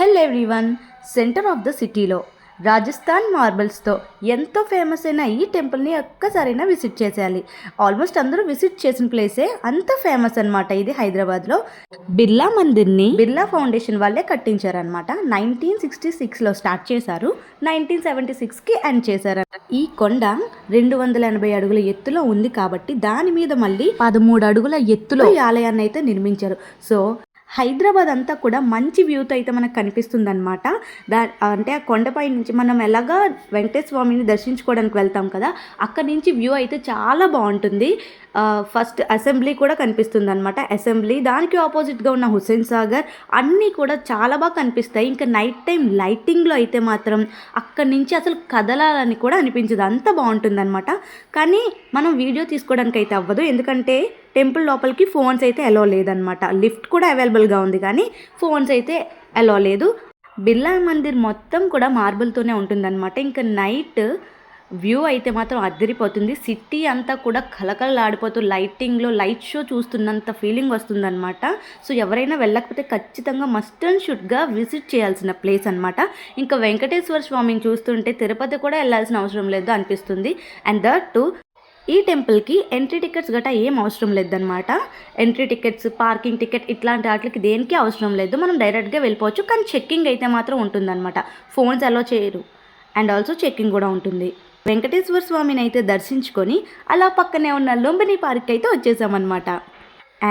Hello everyone center of the సిటీలో రాజస్థాన్ మార్బల్స్తో ఎంతో famous అయిన ఈ టెంపుల్ని ఒక్కసారైనా విజిట్ చేసేయాలి. ఆల్మోస్ట్ అందరూ విజిట్ చేసిన ప్లేసే అంత ఫేమస్ అన్నమాట ఇది హైదరాబాద్లో. బిర్లా మందిర్ని బిర్లా ఫౌండేషన్ వాళ్ళే కట్టించారనమాట నైన్టీన్ సిక్స్టీ సిక్స్లో స్టార్ట్ చేశారు. నైన్టీన్ సెవెంటీ సిక్స్కి ఎండ్ చేశారు. ఈ కొండ రెండు వందల ఎనభై అడుగుల ఎత్తులో ఉంది కాబట్టి దాని మీద మళ్ళీ పదమూడు అడుగుల ఎత్తులో ఈ ఆలయాన్ని అయితే నిర్మించారు. సో హైదరాబాద్ అంతా కూడా మంచి వ్యూతో అయితే మనకు కనిపిస్తుంది అనమాట దా అంటే ఆ కొండపై నుంచి మనం ఎలాగా వెంకటేశ్వర స్వామిని దర్శించుకోవడానికి వెళ్తాం కదా అక్కడి నుంచి వ్యూ అయితే చాలా బాగుంటుంది. ఫస్ట్ అసెంబ్లీ కూడా కనిపిస్తుంది అనమాట అసెంబ్లీ దానికి ఆపోజిట్గా ఉన్న హుస్సేన్ సాగర్ అన్నీ కూడా చాలా బాగా కనిపిస్తాయి. ఇంకా నైట్ టైం లైటింగ్లో అయితే మాత్రం అక్కడి నుంచి అసలు కదలాలని కూడా అనిపించదు. అంత బాగుంటుంది అనమాట కానీ మనం వీడియో తీసుకోవడానికి అయితే అవ్వదు. ఎందుకంటే టెంపుల్ లోపలికి ఫోన్స్ అయితే అలో లేదనమాట లిఫ్ట్ కూడా అవైలబుల్గా ఉంది కానీ ఫోన్స్ అయితే అలో లేదు. బిర్లా మందిర్ మొత్తం కూడా మార్బుల్తోనే ఉంటుందన్నమాట. ఇంకా నైట్ వ్యూ అయితే మాత్రం అద్దరిపోతుంది సిటీ అంతా కూడా కలకలలాడిపోతూ లైటింగ్లో లైట్ షో చూస్తున్నంత ఫీలింగ్ వస్తుందన్నమాట. సో ఎవరైనా వెళ్ళకపోతే ఖచ్చితంగా మస్ట్ అండ్ షుడ్గా విజిట్ చేయాల్సిన ప్లేస్ అనమాట ఇంకా వెంకటేశ్వర స్వామిని చూస్తుంటే తిరుపతి కూడా వెళ్ళాల్సిన అవసరం లేదు అనిపిస్తుంది. అండ్ దట్ టు ఈ టెంపుల్కి ఎంట్రీ టికెట్స్ గట్రా ఏం అవసరం లేదనమాట ఎంట్రీ టికెట్స్ పార్కింగ్ టికెట్ ఇట్లాంటి వాటికి దేనికి అవసరం లేదు. మనం డైరెక్ట్గా వెళ్ళిపోవచ్చు. కానీ చెక్కింగ్ అయితే మాత్రం ఉంటుందన్నమాట. ఫోన్స్ అలో చేయరు. అండ్ ఆల్సో చెక్కింగ్ కూడా ఉంటుంది. వెంకటేశ్వర స్వామిని అయితే దర్శించుకొని అలా పక్కనే ఉన్న లుంబిని పార్క్ అయితే వచ్చేసామన్నమాట.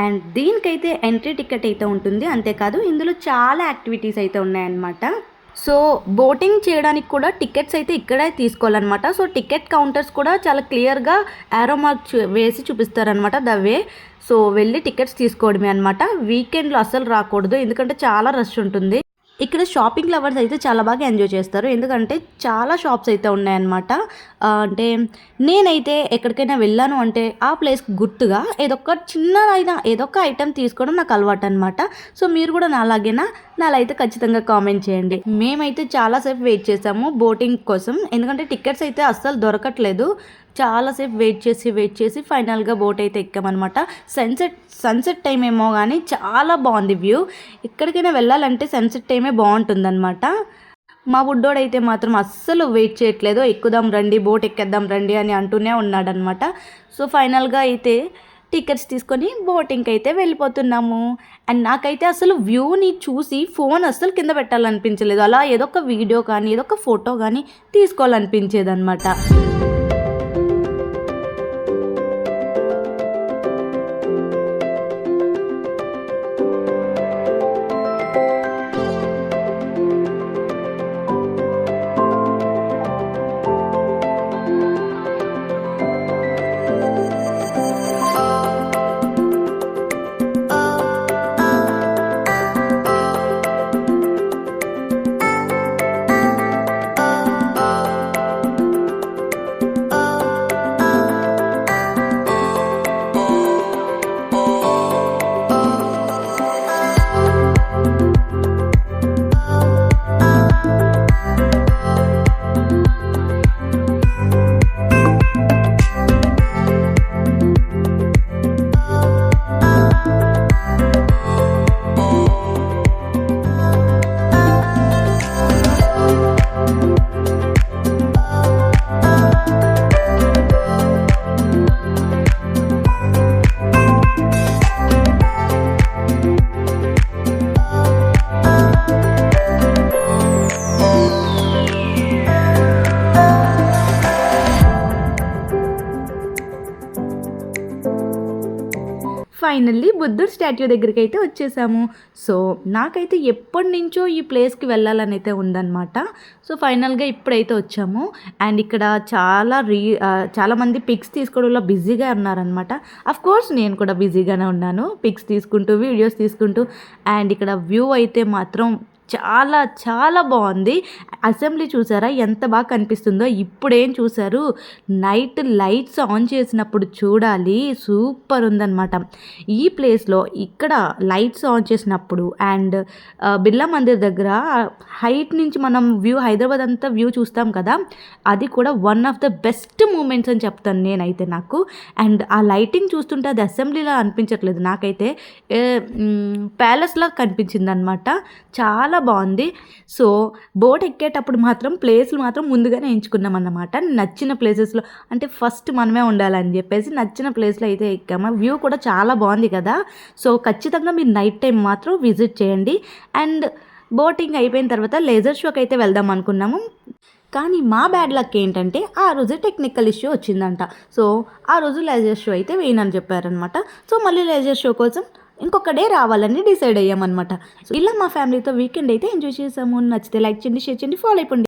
అండ్ దీనికైతే ఎంట్రీ టికెట్ అయితే ఉంటుంది. అంతేకాదు ఇందులో చాలా యాక్టివిటీస్ అయితే ఉన్నాయన్నమాట. సో బోటింగ్ చేయడానికి కూడా టికెట్స్ అయితే ఇక్కడే తీసుకోవాలన్నమాట. సో టికెట్ కౌంటర్స్ కూడా చాలా క్లియర్గా యారో మార్క్ చూ- వేసి చూపిస్తారనమాట ద వే. సో వెళ్ళి టికెట్స్ తీసుకోవడమే అనమాట వీకెండ్లో అస్సలు రాకూడదు. ఎందుకంటే చాలా రష్ ఉంటుంది. ఇక్కడ షాపింగ్ లవర్స్ అయితే చాలా బాగా ఎంజాయ్ చేస్తారు. ఎందుకంటే చాలా షాప్స్ అయితే ఉన్నాయన్నమాట. అంటే నేనైతే ఎక్కడికైనా వెళ్ళాను అంటే ఆ ప్లేస్కి గుర్తుగా ఏదొక చిన్నదైనా ఏదొక ఐటెం తీసుకోవడం నాకు అలవాటు అనమాట సో మీరు కూడా నా అలాగేనా నాలో అయితే ఖచ్చితంగా కామెంట్ చేయండి. మేమైతే చాలాసేపు వెయిట్ చేసాము బోటింగ్ కోసం. ఎందుకంటే టికెట్స్ అయితే అస్సలు దొరకట్లేదు. చాలాసేపు వెయిట్ చేసి వెయిట్ చేసి ఫైనల్గా బోట్ అయితే ఎక్కామన్నమాట. సన్సెట్ సన్సెట్ టైం ఏమో కానీ చాలా బాగుంది వ్యూ. ఎక్కడికైనా వెళ్ళాలంటే సన్సెట్ టైమే బాగుంటుందన్నమాట. మా బుడ్డోడైతే మాత్రం అస్సలు వెయిట్ చేయట్లేదు. ఎక్కుదాం రండి బోట్ ఎక్కేద్దాం రండి అని అంటూనే ఉన్నాడనమాట సో ఫైనల్గా అయితే టికెట్స్ తీసుకొని బోటింగ్కి అయితే వెళ్ళిపోతున్నాము. అండ్ నాకైతే అసలు వ్యూని చూసి ఫోన్ అస్సలు కింద పెట్టాలనిపించలేదు. అలా ఏదో ఒక వీడియో కానీ ఏదో ఒక ఫోటో కానీ తీసుకోవాలనిపించేది ఫైనల్లీ బుద్ధుడు స్టాట్యూ దగ్గరికి అయితే వచ్చేసాము. సో నాకైతే ఎప్పటి నుంచో ఈ ప్లేస్కి వెళ్ళాలని అయితే ఉందన్నమాట. సో ఫైనల్గా ఇప్పుడైతే వచ్చాము. అండ్ ఇక్కడ చాలా రీ చాలామంది పిక్స్ తీసుకోవడంలో బిజీగా ఉన్నారనమాట అఫ్ కోర్స్ నేను కూడా బిజీగానే ఉన్నాను. పిక్స్ తీసుకుంటూ వీడియోస్ తీసుకుంటూ. అండ్ ఇక్కడ వ్యూ అయితే మాత్రం చాలా చాలా బాగుంది. అసెంబ్లీ చూసారా? ఎంత బాగా కనిపిస్తుందో. ఇప్పుడేం చూసారు? నైట్ లైట్స్ ఆన్ చేసినప్పుడు చూడాలి. సూపర్ ఉందన్నమాట. ఈ ప్లేస్లో ఇక్కడ లైట్స్ ఆన్ చేసినప్పుడు అండ్ బిర్లా మందిర్ దగ్గర హైట్ నుంచి మనం వ్యూ హైదరాబాద్ అంతా వ్యూ చూస్తాం కదా? అది కూడా one of the best moments అని చెప్తాను నేనైతే నాకు. అండ్ ఆ లైటింగ్ చూస్తుంటే అది అసెంబ్లీలా అనిపించట్లేదు. నాకైతే ప్యాలెస్లా కనిపించింది అనమాట చాలా చాలా బాగుంది. సో బోట్ ఎక్కేటప్పుడు మాత్రం ప్లేస్లు మాత్రం ముందుగానే ఎంచుకున్నాం అన్నమాట. నచ్చిన ప్లేసెస్లో అంటే ఫస్ట్ మనమే ఉండాలని చెప్పేసి నచ్చిన ప్లేస్లో అయితే ఎక్కాము. వ్యూ కూడా చాలా బాగుంది కదా. సో ఖచ్చితంగా మీరు నైట్ టైం మాత్రం విజిట్ చేయండి. అండ్ బోటింగ్ అయిపోయిన తర్వాత లేజర్ షోకి అయితే వెళ్దాం అనుకున్నాము. కానీ మా బ్యాడ్ లక్ ఏంటంటే ఆ రోజు టెక్నికల్ ఇష్యూ వచ్చిందంట. సో ఆ రోజు లేజర్ షో అయితే వేయనని చెప్పారనమాట సో మళ్ళీ లేజర్ షో కోసం ఇంకొక డే రావాలని డిసైడ్ అయ్యామన్నమాట. సో ఇలా మా ఫ్యామిలీతో వీకెండ్ అయితే ఎంజాయ్ చేసాము. నచ్చితే లైక్ చేయండి షేర్ చేయండి ఫాలో అయిపోండి.